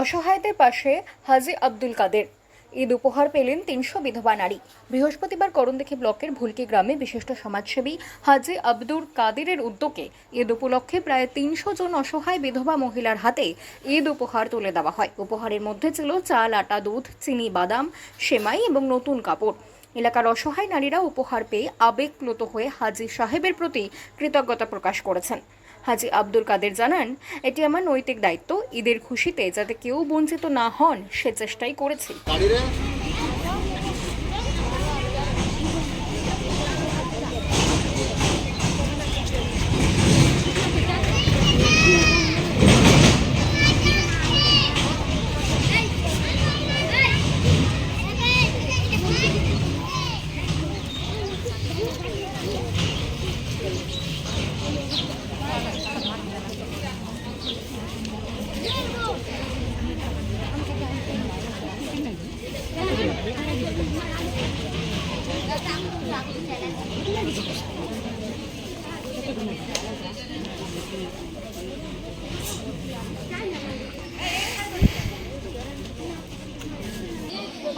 অসহায়দের পাশে হাজি আব্দুল কাদের। ঈদ উপহার পেলেন তিনশো বিধবা নারী। বৃহস্পতিবার করণদেখি ব্লকের ভুলকি গ্রামে বিশিষ্ট সমাজসেবী হাজি আব্দুল কাদেরের উদ্যোগে ঈদ উপলক্ষে প্রায় তিনশো জন অসহায় বিধবা মহিলার হাতে ঈদ উপহার তুলে দেওয়া হয়। উপহারের মধ্যে ছিল চাল, আটা, দুধ, চিনি, বাদাম, সেমাই এবং নতুন কাপড়। এলাকার অসহায় নারীরা উপহার পেয়ে আবেগপ্লুত হয়ে হাজি সাহেবের প্রতি কৃতজ্ঞতা প্রকাশ করেছেন। হাজি আব্দুল কাদের জানান, এটি আমার নৈতিক দায়িত্ব। ঈদের খুশিতে যাতে কেউ বঞ্চিত না হন, সে চেষ্টাই করেছি।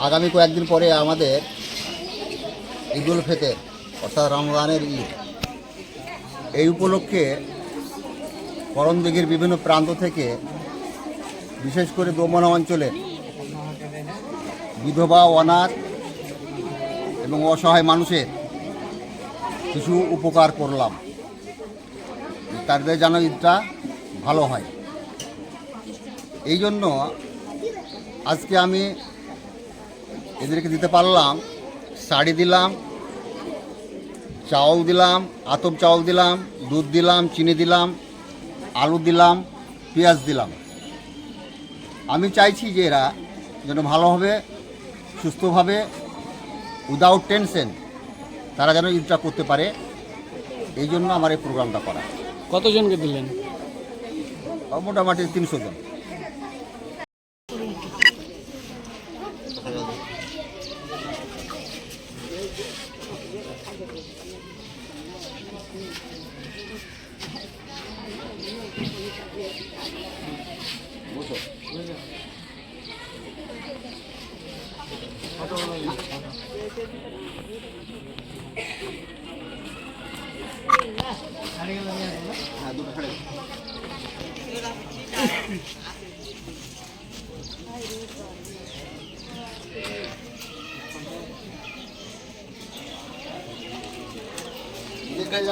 আগামী কয়েকদিন পরে আমাদের ঈদুল ফেতের, অর্থাৎ রমজানের ঈদ। এই উপলক্ষে করণদিঘির বিভিন্ন প্রান্ত থেকে, বিশেষ করে দমনা অঞ্চলের বিধবা অনাথ এবং অসহায় মানুষের কিছু উপকার করলাম। তাদের যেন ঈদটা ভালো হয়। এই জন্য আজকে আমি এদেরকে দিতে পারলাম, শাড়ি দিলাম, চাউল দিলাম, আতপ চাউল দিলাম, দুধ দিলাম, চিনি দিলাম, আলু দিলাম, পেঁয়াজ দিলাম। আমি চাইছি যে এরা যেন ভালোভাবে সুস্থভাবে উইদাউট টেনশন তারা যেন ঈদটা করতে পারে এই জন্য আমার এই প্রোগ্রামটা করা। কতজনকে দিলেন? মোটামুটি তিনশো জন।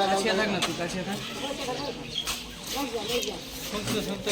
কাছে থাক না তুই কাছে থাক শুনতে শুনতে